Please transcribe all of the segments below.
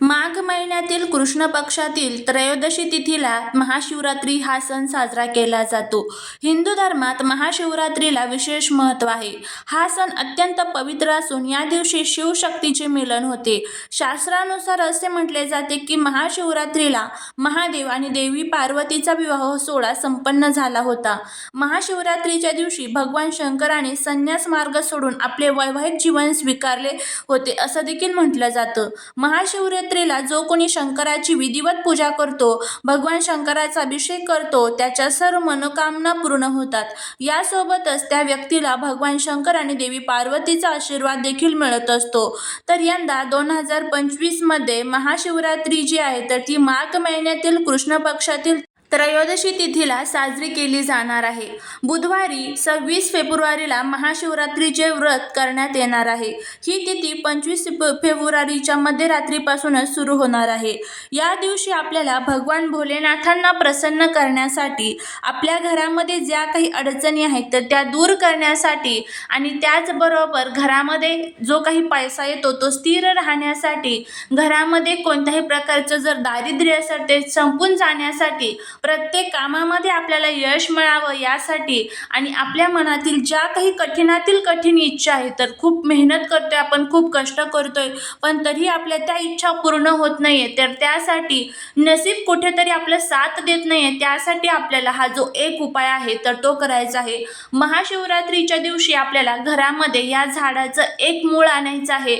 माघ महिन्यातील कृष्ण पक्षातील त्रयोदशी तिथीला महाशिवरात्री हा सण साजरा केला जातो. हिंदू धर्मात महाशिवरात्रीला विशेष महत्त्व आहे. हा सण अत्यंत पवित्र असून या दिवशी शिवशक्तीचे मिलन होते. शास्त्रानुसार असे म्हटले जाते की महाशिवरात्रीला महादेव आणि देवी पार्वतीचा विवाह सोहळा संपन्न झाला होता. महाशिवरात्रीच्या दिवशी भगवान शंकराने संन्यास मार्ग सोडून आपले वैवाहिक जीवन स्वीकारले होते असं देखील म्हटलं जातं. महाशिवरात्री महाशिवरात्रीला जो कोणी शंकराची विधिवत पूजा करतो भगवान शंकराचा अभिषेक करतो त्याच्या सर्व मनोकामना पूर्ण होतात. यासोबतच त्या व्यक्तीला भगवान शंकर आणि देवी पार्वतीचा आशीर्वाद देखील मिळत असतो. तर यंदा दोन हजार पंचवीसमध्ये महाशिवरात्री जी आहे तर ती माघ महिन्यातील कृष्ण पक्षातील त्रयोदशी तिथीला साजरी केली जाणार आहे. बुधवारी सव्वीस फेब्रुवारीला महाशिवरात्रीचे व्रत करण्यात येणार आहे. ही तिथी पंचवीस फेब्रुवारीच्या मध्यरात्रीपासूनच सुरू होणार आहे. या दिवशी आपल्याला भगवान भोलेनाथांना प्रसन्न करण्यासाठी आपल्या घरामध्ये ज्या काही अडचणी आहेत तर त्या दूर करण्यासाठी आणि त्याचबरोबर घरामध्ये जो काही पैसा येतो तो स्थिर राहण्यासाठी घरामध्ये कोणत्याही प्रकारचं जर दारिद्र्य असेल ते संपून जाण्यासाठी प्रत्येक कामामध्ये आपल्याला यश मिळावं यासाठी आणि आपल्या मनातील ज्या काही कठीणातील कठीण इच्छा आहे तर खूप मेहनत करतो आहे आपण खूप कष्ट करतो आहे पण तरी आपल्या त्या इच्छा पूर्ण होत नाही आहे तर त्यासाठी नसीब कुठेतरी आपलं साथ देत नाही आहे त्यासाठी आपल्याला हा जो एक उपाय आहे तर तो करायचा आहे. महाशिवरात्रीच्या दिवशी आपल्याला घरामध्ये या झाडाचं एक मूळ आणायचं आहे.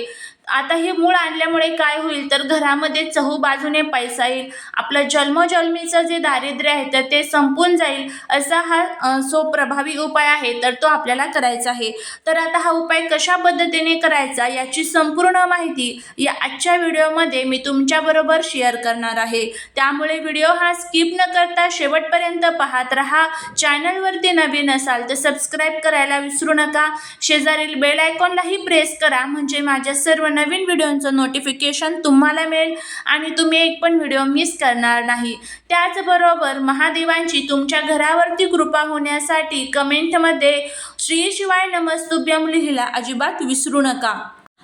आता हे मूळ आणल्यामुळे काय होईल? तर घरामध्ये चहू बाजूने पैसा येईल. आपलं जन्मजन्मीचं जे दारिद्र्य आहे तर ते संपून जाईल असा हा सो प्रभावी उपाय आहे तर तो आपल्याला करायचा आहे. तर आता हा उपाय कशा पद्धतीने करायचा याची संपूर्ण माहिती या आजच्या व्हिडिओमध्ये मी तुमच्याबरोबर शेअर करणार आहे. त्यामुळे व्हिडिओ हा स्किप न करता शेवटपर्यंत पाहत राहा. चॅनलवरती नवीन असाल तर सबस्क्राईब करायला विसरू नका. शेजारील बेल आयकॉनलाही प्रेस करा म्हणजे माझ्या सर्व नवीन व्हिडिओंचं नोटिफिकेशन तुम्हाला मिळेल आणि तुम्ही एक पण व्हिडिओ मिस करणार नाही. त्याचबरोबर महादेवांची तुमच्या घरावरती कृपा होण्यासाठी कमेंटमध्ये श्री शिवाय नमस्तुभ्यम लिहिला. अजिबात विसरू नका.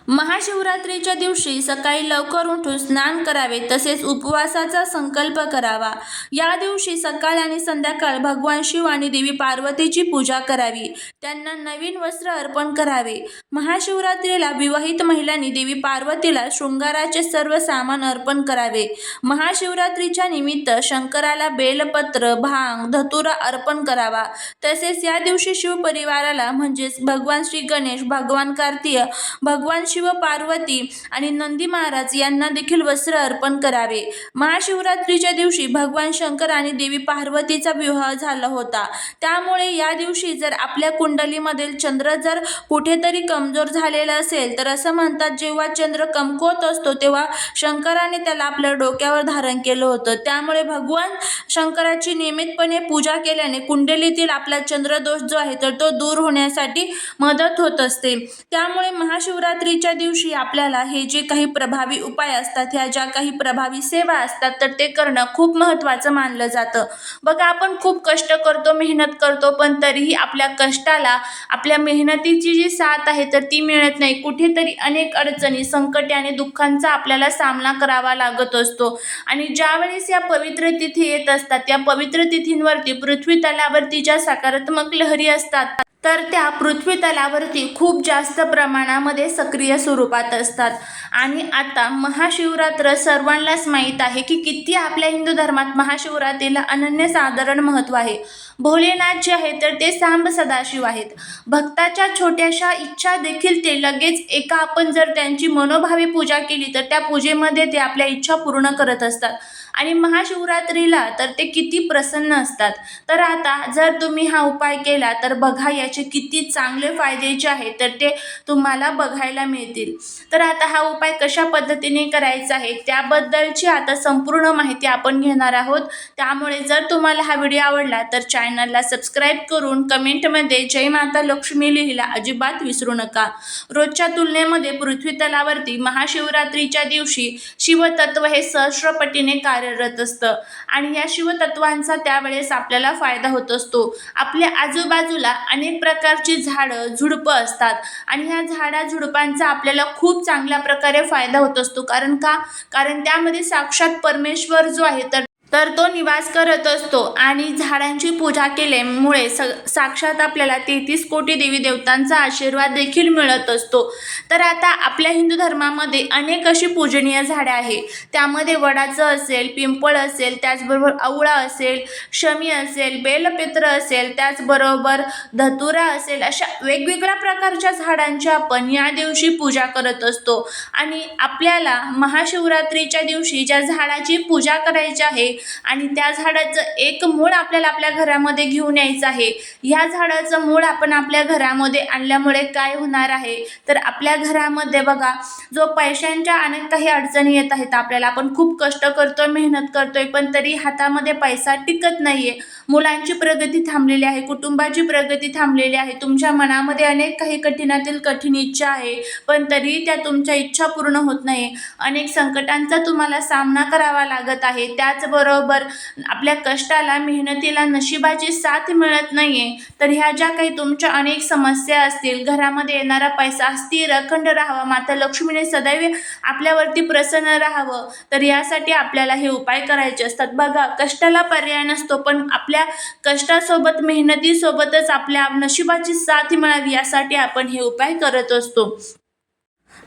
महाशिवरात्रीच्या दिवशी सकाळी लवकर उठून स्नान करावे तसेच उपवासाचा संकल्प करावा. या दिवशी सकाळ आणि संध्याकाळ भगवान शिव आणि देवी पार्वतीची पूजा करावी. त्यांना नवीन वस्त्र अर्पण करावे. महाशिवरात्रीला विवाहित महिलांनी देवी पार्वतीला शृंगाराचे सर्व सामान अर्पण करावे. महाशिवरात्रीच्या निमित्त शंकराला बेलपत्र भांग धतुरा अर्पण करावा. तसेच या दिवशी शिवपरिवाराला म्हणजेच भगवान श्री गणेश भगवान कार्तिय भगवान शिव पार्वती आणि नंदी महाराज यांना देखील वस्त्र अर्पण करावे. महाशिवरात्रीच्या दिवशी भगवान शंकर आणि देवी पार्वतीचा विवाह झाला होता. त्यामुळे या दिवशी जर आपल्या कुंडलीमधील चंद्र जर कुठेतरी कमजोर झालेला असेल तर असं म्हणतात जेव्हा चंद्र कमकुवत असतो तेव्हा शंकराने त्याला आपल्या डोक्यावर धारण केलं होतं. त्यामुळे भगवान शंकराची नियमितपणे पूजा केल्याने कुंडलीतील आपला चंद्रदोष जो आहे तर तो दूर होण्यासाठी मदत होत असते. त्यामुळे महाशिवरात्रीच्या दिवशी आपल्याला हे जे काही प्रभावी उपाय असतात ह्या ज्या काही प्रभावी सेवा असतात तर ते करणं खूप महत्त्वाचं मानलं जातं. बघा आपण खूप कष्ट करतो मेहनत करतो पण तरीही आपल्या कष्टाला आपल्या मेहनतीची जी साथ आहे तर ती मिळत नाही. कुठेतरी अनेक अडचणी संकटे आणि दुःखांचा आपल्याला सामना करावा लागत असतो. आणि ज्यावेळेस या पवित्र तिथी येत असतात त्या पवित्र तिथींवरती पृथ्वी तलावरती ज्या सकारात्मक लहरी असतात. तर त्या पृथ्वी तलावरती खूप जास्त प्रमाणामध्ये सक्रिय स्वरूपात असतात. आणि आता महाशिवरात्र सर्वांनाच माहीत आहे की किती आपल्या हिंदू धर्मात महाशिवरात्रीला अनन्यसाधारण महत्त्व आहे. भोलेनाथ जे आहे तर ते सांब सदाशिव आहेत. भक्ताच्या छोट्याशा इच्छा देखील ते लगेच एका आपण जर त्यांची मनोभावी पूजा केली तर त्या पूजेमध्ये ते आपल्या इच्छा पूर्ण करत असतात. आणि महाशिवरात्रीला तर ते किती प्रसन्न असतात. तर आता जर तुम्ही हा उपाय केला तर बघा याचे किती चांगले फायदे जे आहेत तर ते तुम्हाला बघायला मिळतील. तर आता हा उपाय कशा पद्धतीने करायचा आहे त्याबद्दलची आता संपूर्ण माहिती आपण घेणार आहोत. त्यामुळे जर तुम्हाला हा व्हिडिओ आवडला तर चॅनलला सबस्क्राईब करून कमेंटमध्ये जय माता लक्ष्मी लिहिला अजिबात विसरू नका. रोजच्या तुलनेमध्ये पृथ्वी तलावरती महाशिवरात्रीच्या दिवशी शिवतत्व हे सहस्रपटीने कार्य कार्यरत असतं. आणि या शिवतत्वांचा त्यावेळेस आपल्याला फायदा होत असतो. आपल्या आजूबाजूला अनेक प्रकारची झाडं झुडपं असतात. आणि ह्या झाडा झुडपांचा आपल्याला खूप चांगल्या प्रकारे फायदा होत असतो. कारण का? कारण त्यामध्ये साक्षात परमेश्वर जो आहे तर तर तो निवास करत असतो आणि झाडांची पूजा केल्यामुळे स साक्षात आपल्याला तेहतीस कोटी देवी देवतांचा आशीर्वाद देखील मिळत असतो. तर आता आपल्या हिंदू धर्मामध्ये अनेक अशी पूजनीय झाडे आहे. त्यामध्ये वडाचं असेल पिंपळ असेल त्याचबरोबर आवळा असेल शमी असेल बेलपेत्र असेल त्याचबरोबर धतुरा असेल अशा वेगवेगळ्या प्रकारच्या झाडांची आपण या दिवशी पूजा करत असतो. आणि आपल्याला महाशिवरात्रीच्या दिवशी ज्या झाडाची पूजा करायची आहे आणि त्या झाडाचं एक मूळ आपल्याला आपल्या घरामध्ये घेऊन यायचं आहे. ह्या झाडाचं मूळ आपण आपल्या घरामध्ये आणल्यामुळे काय होणार आहे? तर आपल्या घरामध्ये बघा जो पैशांच्या अनेक काही अडचणी येत आहेत आपल्याला आपण खूप कष्ट करतोय मेहनत करतोय पण तरी हातामध्ये पैसा टिकत नाहीये. मुलांची प्रगती थांबलेली आहे कुटुंबाची प्रगती थांबलेली आहे. तुमच्या मनामध्ये अनेक काही कठीणातील कठीण इच्छा आहे पण तरी त्या तुमच्या इच्छा पूर्ण होत नाही अनेक संकटांचा तुम्हाला सामना करावा लागत आहे. त्याचबरोबर आपल्या कष्टाला मेहनतीला नशिबाची साथ मिळत नाहीये. तर ह्या ज्या काही तुमच्या अनेक समस्या असतील घरामध्ये येणारा पैसा स्थिर अखंड राहावा माता लक्ष्मीने सदैव आपल्यावरती प्रसन्न राहावं तर यासाठी आपल्याला हे उपाय करायचे असतात. बघा कष्टाला पर्याय नसतो पण आपल्या कष्टासोबत मेहनतीसोबतच आपल्या नशिबाची साथ मिळावी यासाठी आपण हे उपाय करत असतो.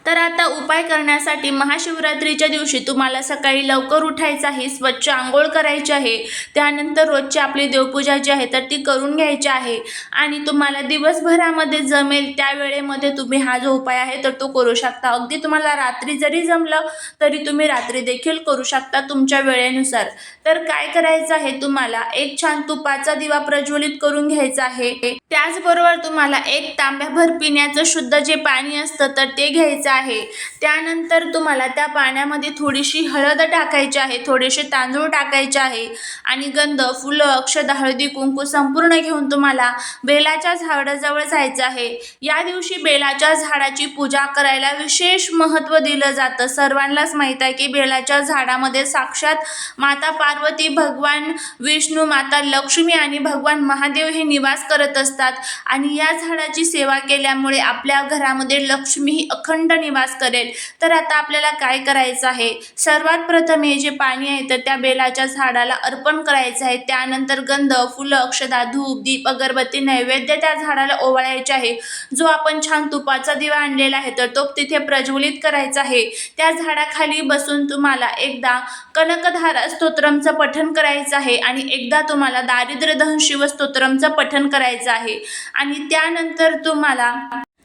तर आता उपाय करण्यासाठी महाशिवरात्रीच्या दिवशी तुम्हाला सकाळी लवकर उठायचं आहे स्वच्छ आंघोळ करायची आहे त्यानंतर रोजची आपली देवपूजा जी आहे तर ती करून घ्यायची आहे. आणि तुम्हाला दिवसभरामध्ये जमेल त्या वेळेमध्ये तुम्ही हा जो उपाय आहे तर तो करू शकता. अगदी तुम्हाला रात्री जरी जमलं तरी तुम्ही रात्री देखील करू शकता तुमच्या वेळेनुसार. तर काय करायचं आहे तुम्हाला? एक छान तुपाचा दिवा प्रज्वलित करून घ्यायचा आहे. त्याचबरोबर तुम्हाला एक तांब्याभर पिण्याचं शुद्ध जे पाणी असतं तर ते घ्यायचं आहे. त्यानंतर तुम्हाला त्या पाण्यामध्ये थोडीशी हळद टाकायची आहे थोडेसे तांदूळ टाकायचे आहे आणि गंध फुलं अक्षदा हळदी कुंकू संपूर्ण घेऊन तुम्हाला बेलाच्या झाडाजवळ जायचं आहे. या दिवशी बेलाच्या झाडाची पूजा करायला विशेष महत्त्व दिलं जातं. सर्वांनाच माहीत आहे की बेलाच्या झाडामध्ये साक्षात माता पार्वती भगवान विष्णू माता लक्ष्मी आणि भगवान महादेव हे निवास करत असतात. आणि या झाडाची सेवा केल्यामुळे आपल्या घरामध्ये लक्ष्मी ही अखंड निवास करेल. तर आता आपल्याला काय करायचं आहे? सर्वात प्रथम हे जे पाणी आहे तर त्या बेलाच्या झाडाला अर्पण करायचं आहे. त्यानंतर गंध फुलं अक्षदा धूप दीप अगरबत्ती नैवेद्य त्या झाडाला ओवाळायचे आहे. जो आपण छान तुपाचा दिवा आणलेला आहे तर तो तिथे प्रज्वलित करायचा आहे. त्या झाडाखाली बसून तुम्हाला एकदा कनकधारा स्तोत्रमचं पठण करायचं आहे आणि एकदा तुम्हाला दारिद्र्यदहन शिवस्तोत्रमचं पठण करायचं आहे. आणि त्यानंतर तुम्हाला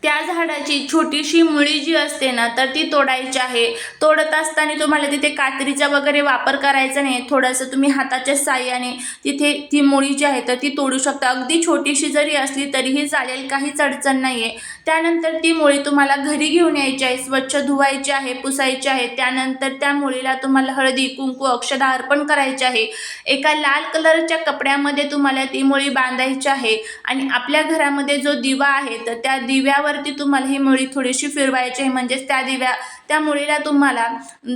त्या झाडाची छोटीशी मुळी जी असते ना तर ती तोडायची आहे. तोडत असताना तुम्हाला तिथे कात्रीचा वगैरे वापर करायचा नाही. थोडंसं तुम्ही हाताच्या साह्याने तिथे ती मुळी जी आहे तर ती तोडू शकता. अगदी छोटीशी जरी असली तरीही चालेल काहीच अडचण नाही आहे त्यानंतर ती मुळी तुम्हाला घरी घेऊन यायची आहे. स्वच्छ धुवायची आहे पुसायची आहे. त्यानंतर त्या मुळीला तुम्हाला हळदी कुंकू अक्षदा अर्पण करायचे आहे. एका लाल कलरच्या कपड्यामध्ये तुम्हाला ती मुळी बांधायची आहे. आणि आपल्या घरामध्ये जो दिवा आहे तर त्या दिव्यावर दिव्यावरती तुम्हाला ही मुळी थोडीशी फिरवायची आहे. म्हणजेच त्या दिव्या त्या मुळीला तुम्हाला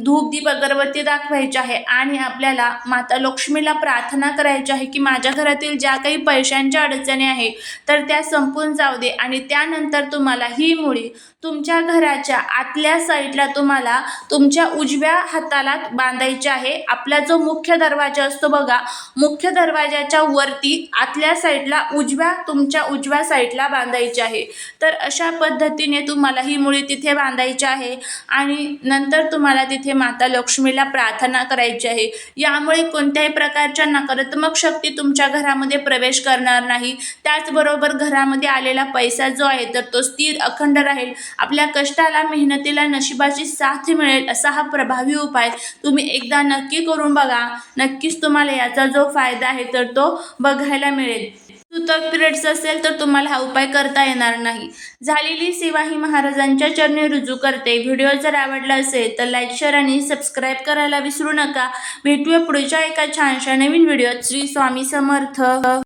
धूप दीप अगरबत्ती दाखवायची आहे. आणि आपल्याला माता लक्ष्मीला प्रार्थना करायची आहे की माझ्या घरातील ज्या काही पैशांच्या अडचणी आहे तर त्या संपून जाऊ दे. आणि त्यानंतर तुम्हाला ही मुळी तुमच्या घराच्या आतल्या साईडला तुम्हाला तुमच्या उजव्या हाताला बांधायचे आहे. आपला जो मुख्य दरवाजा असतो बघा मुख्य दरवाजाच्या वरती आतल्या साईडला उजव्या तुमच्या उजव्या साईडला बांधायचे आहे. तर अशा पद्धतीने तुम्हाला ही मुळी तिथे बांधायची आहे आणि नंतर तुम्हाला तिथे माता लक्ष्मीला प्रार्थना करायची आहे. यामुळे कोणत्याही प्रकारच्या नकारात्मक शक्ती तुमच्या घरामध्ये प्रवेश करणार नाही. त्याचबरोबर घरामध्ये आलेला पैसा जो आहे तर तो स्थिर अखंड राहील. आपल्या कष्टाला मेहनतीला नशिबाची साथ मिळेल असा हा प्रभावी उपाय तुम्ही एकदा नक्की करून बघा. नक्कीच तुम्हाला याचा जो फायदा आहे तर तो बघायला मिळेल. सुतक पिरियड्स असेल तर तुम्हाला हा उपाय करता येणार नाही. झालेली सेवा ही महाराजांच्या चरणी रुजू करते. व्हिडिओ जर आवडला असेल तर लाईक शेअर आणि सबस्क्राईब करायला विसरू नका. भेटूया पुढच्या एका छानशा नवीन व्हिडिओत. श्री स्वामी समर्थ.